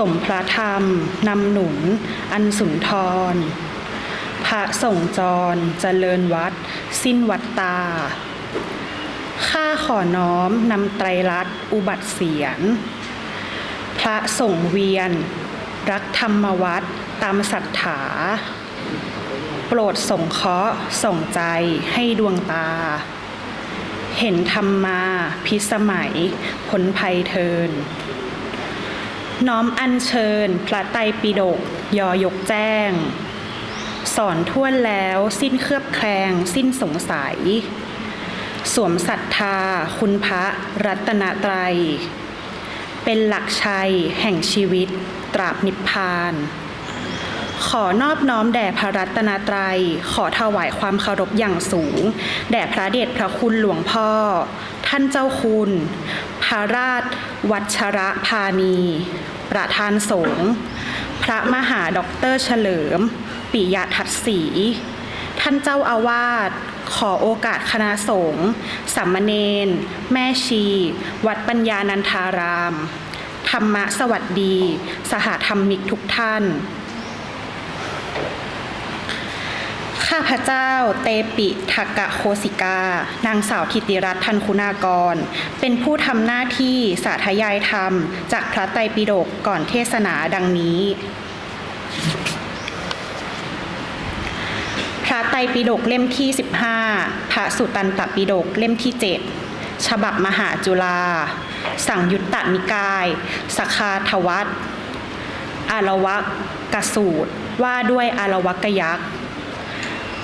สมพระธรรม นำหนุน อันสุนทร พระส่งจรเจริญวัด สิ้นวัดตา ข้าขอน้อมนำไตรลัตอุบัติเสียน พระส่งเวียน รักธรรมวัดตามศรัทธา โปรดสงเคราะห์ส่งใจให้ดวงตา เห็นธรรมมาพิสมัยผลภัยเทิน น้อมอัญเชิญ พระไตรปิฎกยอยกแจ้ง สอนท่วนแล้วสิ้นเคลือบแคลง สิ้นสงสัย สวมศรัทธา คุณพระรัตนตรัย เป็นหลักชัย แห่งชีวิต ตราบนิพพาน ขอนอบน้อมแด่พระรัตนตรัย ขอถวายความเคารพอย่างสูง แด่พระเดชพระคุณหลวงพ่อ ท่านเจ้าคุณ พระราช วัชระพานีประธานสงฆ์พระมหาด็อกเตอร์เฉลิม ปิยทัศศรีท่านเจ้าอาวาสขอโอกาสคณะสงฆ์สามเณรแม่ชี วัดปัญญานันทาราม ธรรมะสวัสดี สหธรรมิกทุกท่าน ข้าพเจ้าเตปิทักกะโคสิกา นางสาวธิติรัตน์ทันคุณากร เป็นผู้ทำหน้าที่สาธยายธรรม จากพระไตรปิฎกก่อนเทศนาดังนี้ พระไตรปิฎกเล่มที่ 15 พระสุตตันตปิฎกเล่มที่ 7 ฉบับมหาจุฬาสั่งยุตตนิกาย สคาทวัตอารวกสูตรว่าด้วยอารวกยักษ์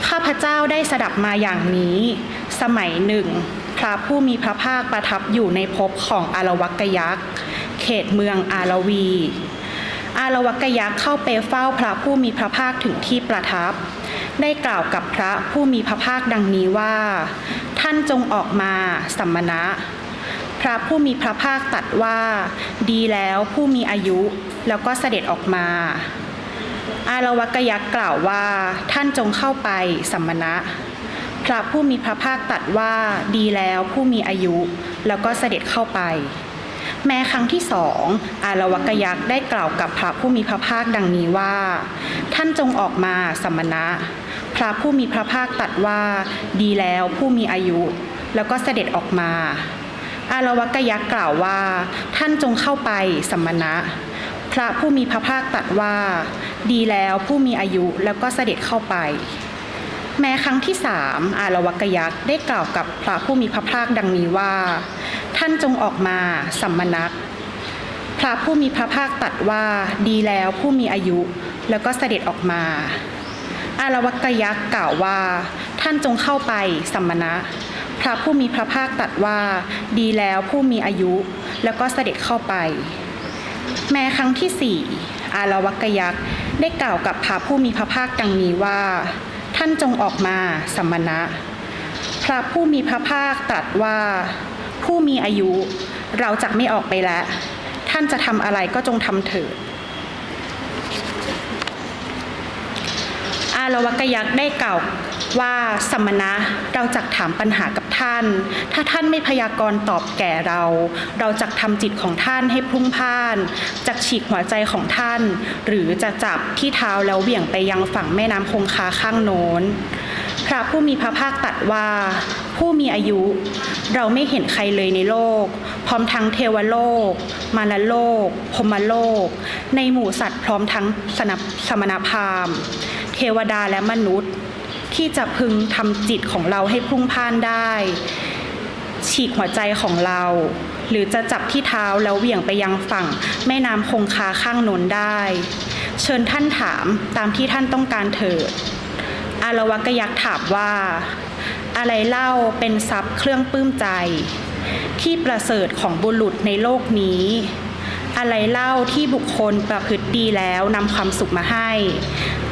ข้าพเจ้าได้สดับมาอย่างนี้ สมัยหนึ่ง พระผู้มีพระภาคประทับอยู่ในภพของอารวักยักษ์ เขตเมืองอารวี อารวักยักษ์เข้าไปเฝ้าพระผู้มีพระภาคถึงที่ประทับ ได้กล่าวกับพระผู้มีพระภาคดังนี้ว่า ท่านจงออกมาสัมมณะ พระผู้มีพระภาคตัดว่า ดีแล้วผู้มีอายุแล้วก็เสด็จออกมา อารวักยักษ์กล่าวว่าท่านจงเข้าไปสัมมณะ พระผู้มีพระภาคตัดว่าดีแล้วผู้มีอายุแล้วก็เสด็จเข้าไป แม้ครั้งที่สองอารวักยักษ์ได้กล่าวกับพระผู้มีพระภาคดังนี้ว่า ท่านจงออกมาสัมมณะ พระผู้มีพระภาคตัดว่าดีแล้วผู้มีอายุ แล้วก็เสด็จออกมา อารวักยักษ์กล่าวว่า ท่านจงเข้าไปสัมมณะ พระผู้มีพระภาคตรัสว่า ดีแล้วผู้มีอายุแล้วก็เสด็จเข้าไป แม้ครั้งที่สามอารวกยักษ์ได้กล่าวกับพระผู้มีพระภาคดังนี้ว่า ท่านจงออกมาสัมมณักพระผู้มีพระภาคตรัสว่าดีแล้วผู้มีอายุแล้วก็เสด็จออกมา อารวักยักษ์กล่าวว่า ท่านจงเข้าไปสัมมณะ พระผู้มีพระภาคตรัสว่า ดีแล้วผู้มีอายุ แล้วก็เสด็จเข้าไป แม้ครั้งที่สี่อารวักยักษ์ได้กล่าวกับพระผู้มีพระภาคดังนี้ว่า ท่านจงออกมาสัมมณะ พระผู้มีพระภาคตรัสว่า ผู้มีอายุเราจะไม่ออกไปแล้ว ท่านจะทำอะไรก็จงทำเถิดอารวักยักษ์ได้กล่าว ว่าสมณะเราจักถามปัญหากับท่าน ถ้าท่านไม่พยากรณ์ตอบแก่เรา เราจักทำจิตของท่านให้พุ่งพ่านจักฉีกหัวใจของท่าน หรือจะจับที่เท้าแล้วเหวี่ยงไปยังฝั่งแม่น้ำคงคาข้างโน้น พระผู้มีพระภาคตรัสว่าผู้มีอายุ เราไม่เห็นใครเลยในโลก พร้อมทั้งเทวโลก มารโลกพมโลก ในหมู่สัตว์พร้อมทั้งสนับสมณพราหมณ์เทวดาและมนุษย์ ที่จะพึงทำจิตของเราให้พุ่งพ่านได้ ฉีกหัวใจของเรา หรือจะจับที่เท้าแล้วเหวี่ยงไปยังฝั่ง แม่น้ำคงคาข้างนนได้ เชิญท่านถามตามที่ท่านต้องการเถิดอารวกยักษ์ถามว่า อะไรเล่าเป็นทรัพย์เครื่องปลื้มใจ ที่ประเสริฐของบุรุษในโลกนี้ อะไรเล่าที่บุคคลประพฤติดีแล้วนำความสุขมาให้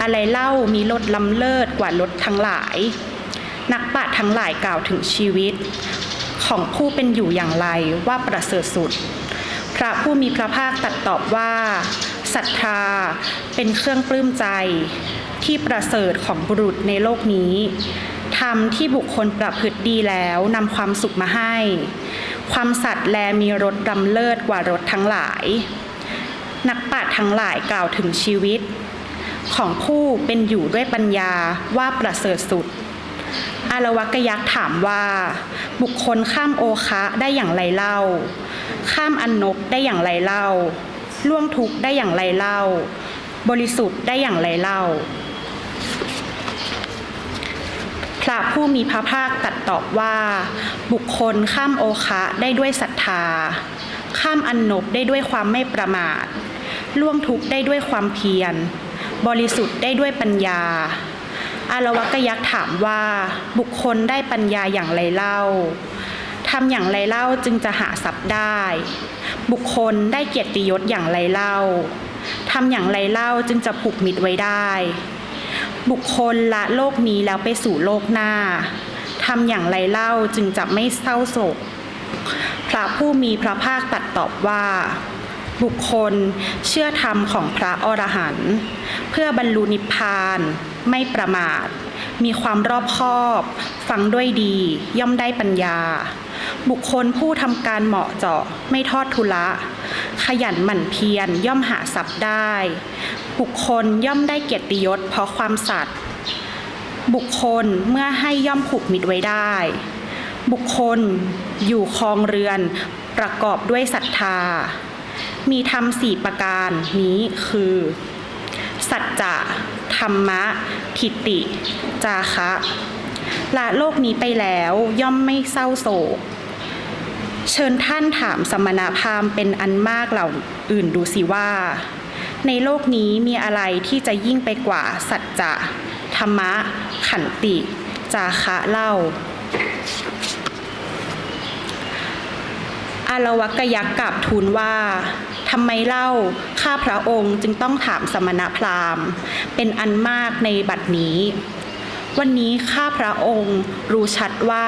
อะไรเล่ามีรถล้ำเลิศกว่ารถทั้งหลาย นักปราชญ์ทั้งหลายกล่าวถึงชีวิต ของผู้เป็นอยู่อย่างไรว่าประเสริฐสุด พระผู้มีพระภาคตรัสตอบว่าศรัทธาเป็นเครื่องปลื้มใจที่ประเสริฐของบุรุษในโลกนี้ ธรรมที่บุคคลประพฤติดีแล้วนำความสุขมาให้ ความสัตย์แลมีรสดำเลิศกว่ารสทั้งหลาย นักปราชญ์ทั้งหลายกล่าวถึงชีวิต ของผู้เป็นอยู่ด้วยปัญญาว่าประเสริฐสุด อารวกยักษ์ถามว่า บุคคลข้ามโอคะได้อย่างไรเล่า ข้ามอันนบได้อย่างไรเล่าล่วงทุกได้อย่างไรเล่า บริสุทธิ์ได้อย่างไรเล่า พระผู้มีพระภาคตรัดตอบว่า บุคคลข้ามโอคะได้ด้วยศรัทธา ข้ามอันนบได้ด้วยความไม่ประมาท ล่วงทุกได้ด้วยความเพียร บริสุทธิ์ได้ด้วยปัญญา อารวกยักษ์ถามว่า บุคคลได้ปัญญาอย่างไรเล่าทำอย่างไรเล่าจึงจะหาทรัพย์ได้ บุคคลได้เกียรติยศอย่างไรเล่าทำอย่างไรเล่าจึงจะผูกมิตรไว้ได้ บุคคลละโลกนี้แล้วไปสู่โลกหน้าทำอย่างไรเล่าจึงจะไม่เศร้าโศก พระผู้มีพระภาคตรัดตอบว่า บุคคลเชื่อธรรมของพระอรหันต์เพื่อบรรลุนิพพานไม่ประมาท มีความรอบคอบ ฟังด้วยดีย่อมได้ปัญญา บุคคลผู้ทำการเหมาะเจาะไม่ทอดทุละ ขยันหมั่นเพียรย่อมหาทรัพย์ได้ บุคคลย่อมได้เกียรติยศเพราะความสัตย์บุคคลเมื่อให้ย่อมผูกมิตรไว้ได้ บุคคลอยู่ครองเรือนประกอบด้วยศรัทธา มีธรรมสี่ประการนี้คือ สัจจะธรรมะ ทิฏฐิจาคะละโลกนี้ไปแล้วย่อมไม่เศร้าโศก เชิญท่านถามสมณพราหมณ์เป็นอันมากเหล่าอื่นดูสิว่า ในโลกนี้มีอะไรที่จะยิ่งไปกว่าสัจจะธรรมะ ขันติ จาคะเล่าอารวกยักษ์กับทูลว่าทำไมเล่าข้าพระองค์จึงต้องถามสมณพราหมณ์ เป็นอันมากในบัดนี้ วันนี้ข้าพระองค์รู้ชัดว่า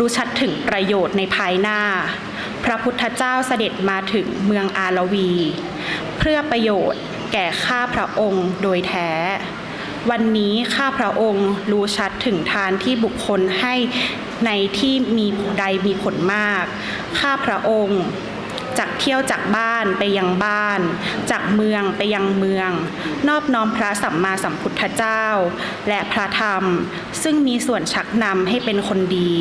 รู้ชัดถึงประโยชน์ในภายหน้า พระพุทธเจ้าเสด็จมาถึงเมืองอาลวี เพื่อประโยชน์แก่ข้าพระองค์โดยแท้ วันนี้ข้าพระองค์รู้ชัดถึงทานที่บุคคลให้ในที่มีใดมีผลมาก ข้าพระองค์จากเที่ยวจากบ้านไปยังบ้าน จากเมืองไปยังเมือง นอบน้อมพระสัมมาสัมพุทธเจ้า และพระธรรม ซึ่งมีส่วนชักนำให้เป็นคนดี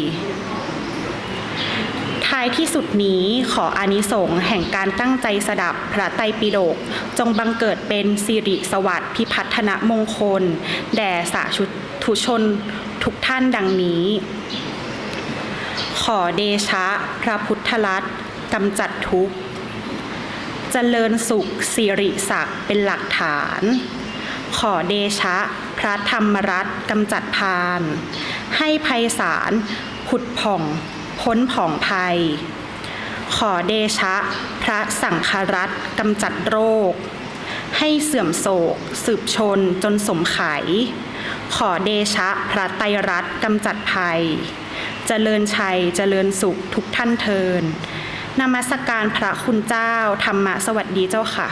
ายที่สุดนี้ขออานิสงส์แห่งการตั้งใจสดับพระไตรปิฎกจงบังเกิดเป็นสิริสวัสดิ์พิพัฒนมงคล แด่สาธุชนทุกท่านดังนี้ ขอเดชะพระพุทธรัตน์กำจัดทุกข์เจริญสุขสิริศักดิ์เป็นหลักฐาน ขอเดชะ พระธรรมรัตน์กำจัดพาน ให้ภัยสารผุดผ่อง พ้นผ่องภัย ขอเดชะ พระสังฆรัตกำจัดโรค ให้เสื่อมโศก สืบชนจนสมไข ขอเดชะ พระไตรรัตกำจัดภัย เจริญชัยเจริญสุขทุกท่านเทินนมัสการพระคุณเจ้าธรรมะสวัสดีเจ้าค่ะ